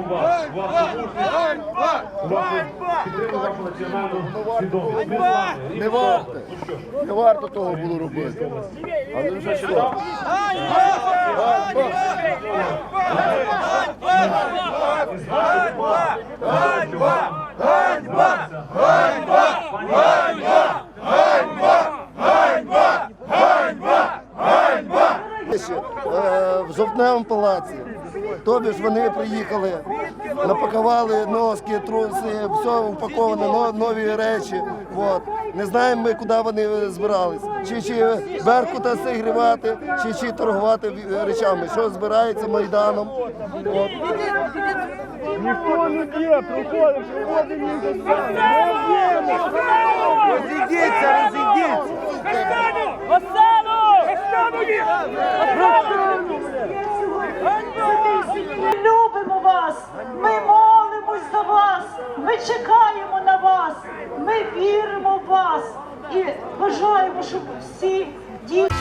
вас, вашу мужність, підтримку, вашу національну свідомість. Ми з вами. І Не все. варто. Ну що ж, Не варто того було робити. Але вже що? Ще, е, В жовтневому палаці. Тобі ж вони приїхали, напакували носки, труси, все упаковане, нові речі. От. Не знаємо ми, куди вони збирались. Чи, чи Беркута зігрівати, чи, чи торгувати речами. Що збирається Майданом. От. Ніхто не проходимо їх до. Не ми молимось за вас, ми чекаємо на вас, ми віримо в вас і бажаємо, щоб всі діти.